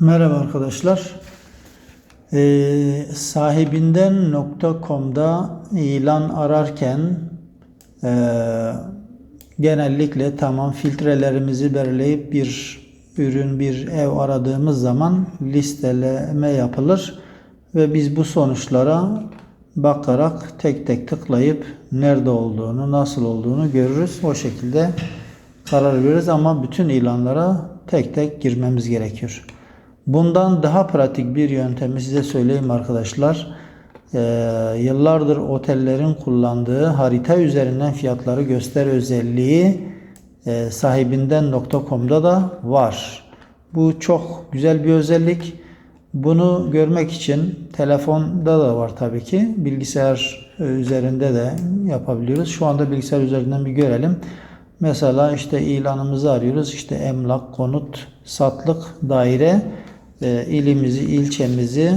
Merhaba arkadaşlar. Ee, sahibinden.com'da ilan ararken e, genellikle tamam filtrelerimizi belirleyip bir ürün, bir ev aradığımız zaman listeleme yapılır ve biz bu sonuçlara bakarak tek tek tıklayıp nerede olduğunu, nasıl olduğunu görürüz. O şekilde karar veririz ama bütün ilanlara tek tek girmemiz gerekiyor. Bundan daha pratik bir yöntemi size söyleyeyim arkadaşlar. Ee, yıllardır otellerin kullandığı harita üzerinden fiyatları göster özelliği e, sahibinden.com'da da var. Bu çok güzel bir özellik. Bunu görmek için telefonda da var tabii ki. Bilgisayar e, üzerinde de yapabiliyoruz. Şu anda bilgisayar üzerinden bir görelim. Mesela işte ilanımızı arıyoruz. İşte emlak, konut, satlık, daire e, ilimizi, ilçemizi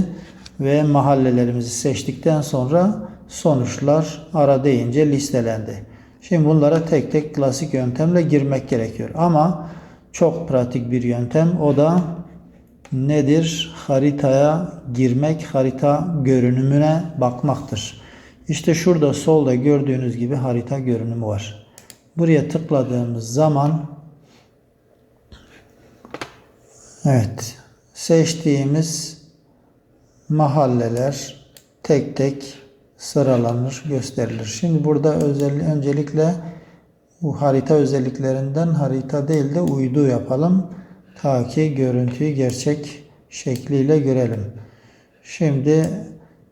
ve mahallelerimizi seçtikten sonra sonuçlar ara deyince listelendi. Şimdi bunlara tek tek klasik yöntemle girmek gerekiyor. Ama çok pratik bir yöntem. O da nedir? Haritaya girmek, harita görünümüne bakmaktır. İşte şurada solda gördüğünüz gibi harita görünümü var. Buraya tıkladığımız zaman evet seçtiğimiz mahalleler tek tek sıralanır, gösterilir. Şimdi burada özel, öncelikle bu harita özelliklerinden harita değil de uydu yapalım. Ta ki görüntüyü gerçek şekliyle görelim. Şimdi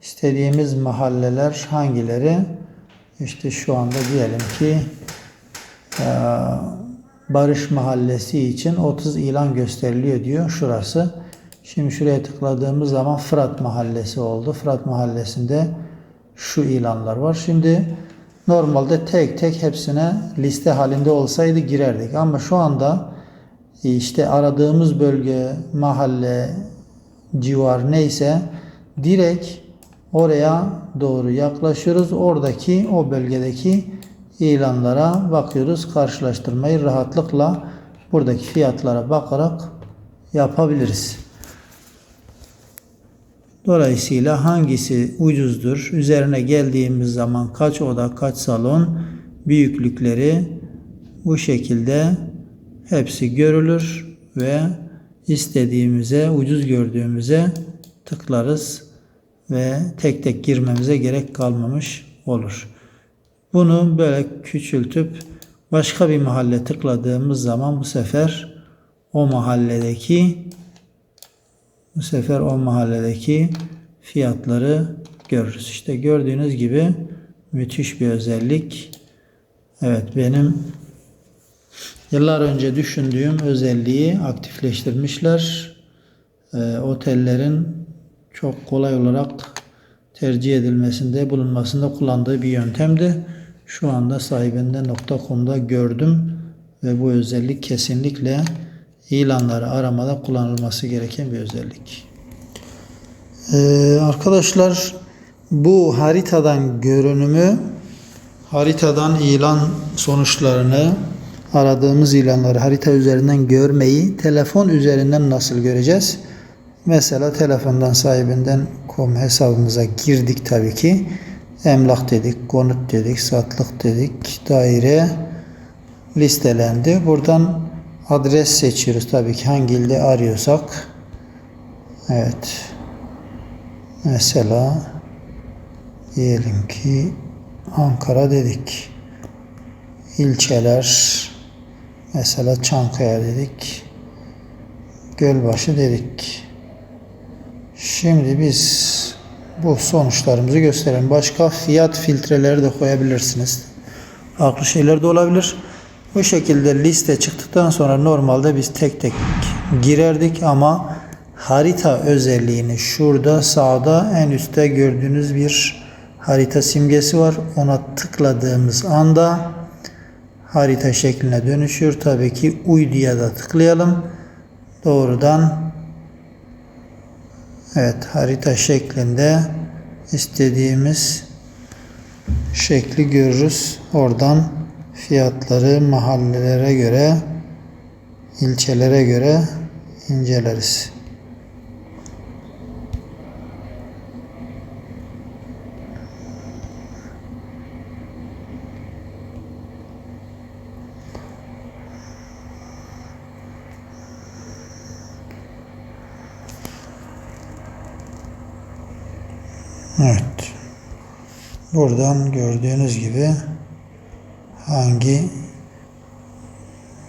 istediğimiz mahalleler hangileri? İşte şu anda diyelim ki Barış Mahallesi için 30 ilan gösteriliyor diyor şurası. Şimdi şuraya tıkladığımız zaman Fırat Mahallesi oldu. Fırat Mahallesi'nde şu ilanlar var. Şimdi normalde tek tek hepsine liste halinde olsaydı girerdik. Ama şu anda işte aradığımız bölge, mahalle, civar neyse direkt oraya doğru yaklaşıyoruz. Oradaki o bölgedeki ilanlara bakıyoruz. Karşılaştırmayı rahatlıkla buradaki fiyatlara bakarak yapabiliriz. Dolayısıyla hangisi ucuzdur? Üzerine geldiğimiz zaman kaç oda, kaç salon, büyüklükleri bu şekilde hepsi görülür ve istediğimize, ucuz gördüğümüze tıklarız ve tek tek girmemize gerek kalmamış olur. Bunu böyle küçültüp başka bir mahalle tıkladığımız zaman bu sefer o mahalledeki bu sefer o mahalledeki fiyatları görürüz. İşte gördüğünüz gibi müthiş bir özellik. Evet benim yıllar önce düşündüğüm özelliği aktifleştirmişler. Ee, otellerin çok kolay olarak tercih edilmesinde, bulunmasında kullandığı bir yöntemdi. Şu anda sahibinden.com'da gördüm ve bu özellik kesinlikle ilanları aramada kullanılması gereken bir özellik. Ee, arkadaşlar bu haritadan görünümü haritadan ilan sonuçlarını aradığımız ilanları harita üzerinden görmeyi telefon üzerinden nasıl göreceğiz? Mesela telefondan sahibinden com hesabımıza girdik tabii ki. Emlak dedik, konut dedik, satlık dedik, daire listelendi. Buradan adres seçiyoruz tabii ki hangi ilde arıyorsak. Evet. Mesela diyelim ki Ankara dedik. İlçeler mesela Çankaya dedik. Gölbaşı dedik. Şimdi biz bu sonuçlarımızı gösterelim. Başka fiyat filtreleri de koyabilirsiniz. Farklı şeyler de olabilir. Bu şekilde liste çıktıktan sonra normalde biz tek tek girerdik ama harita özelliğini şurada sağda en üstte gördüğünüz bir harita simgesi var. Ona tıkladığımız anda harita şekline dönüşüyor. Tabii ki uyduya da tıklayalım. Doğrudan Evet harita şeklinde istediğimiz şekli görürüz. Oradan fiyatları mahallelere göre, ilçelere göre inceleriz. Evet. Buradan gördüğünüz gibi hangi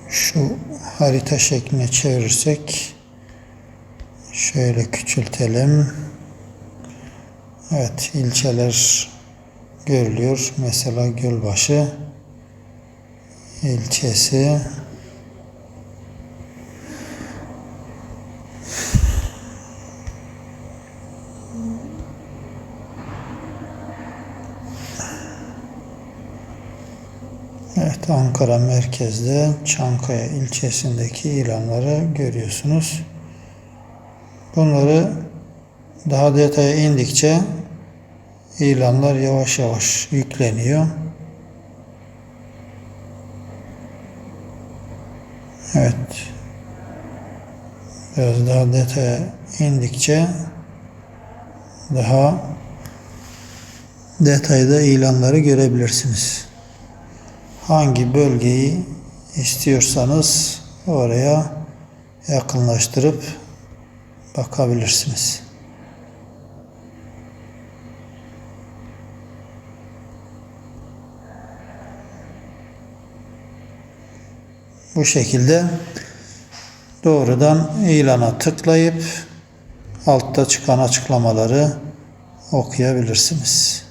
şu harita şekline çevirirsek şöyle küçültelim. Evet ilçeler görülüyor. Mesela Gölbaşı ilçesi Evet Ankara merkezde Çankaya ilçesindeki ilanları görüyorsunuz. Bunları daha detaya indikçe ilanlar yavaş yavaş yükleniyor. Evet. Biraz daha detaya indikçe daha detayda ilanları görebilirsiniz. Hangi bölgeyi istiyorsanız oraya yakınlaştırıp bakabilirsiniz. Bu şekilde doğrudan ilana tıklayıp altta çıkan açıklamaları okuyabilirsiniz.